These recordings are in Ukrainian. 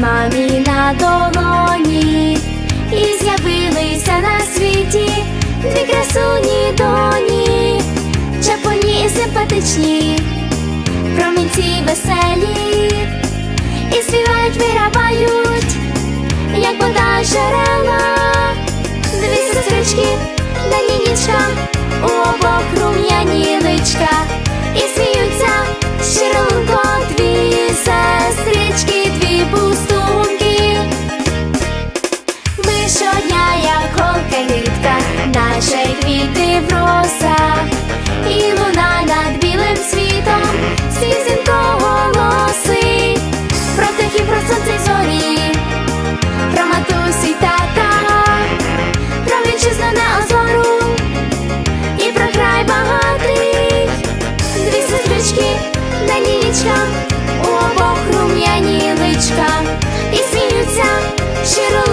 мамі на долоні, і з'явилися на світі дві красуні доні, чапуні і симпатичні, промінці веселі, і співають, вигравають, як вода й джерела, дві сестрички, далі нічка, в росах, і луна над білим світом, сізінко голоси, про птахів, про сонце й зорі, про матусі тата, про вітчизну на озору. І про край багатий, дві сестрички на нічка, у обох рум'яні личка, і сміються щиро.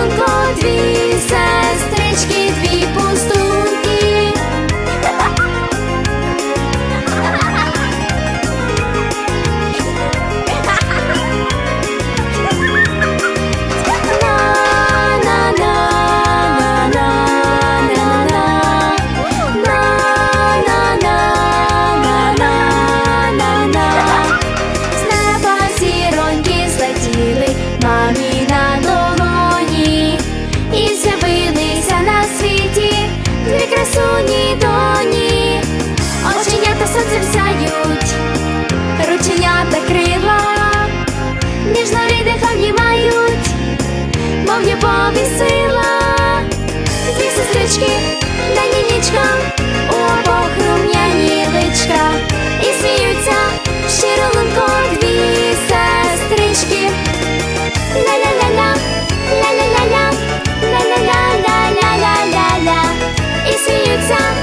在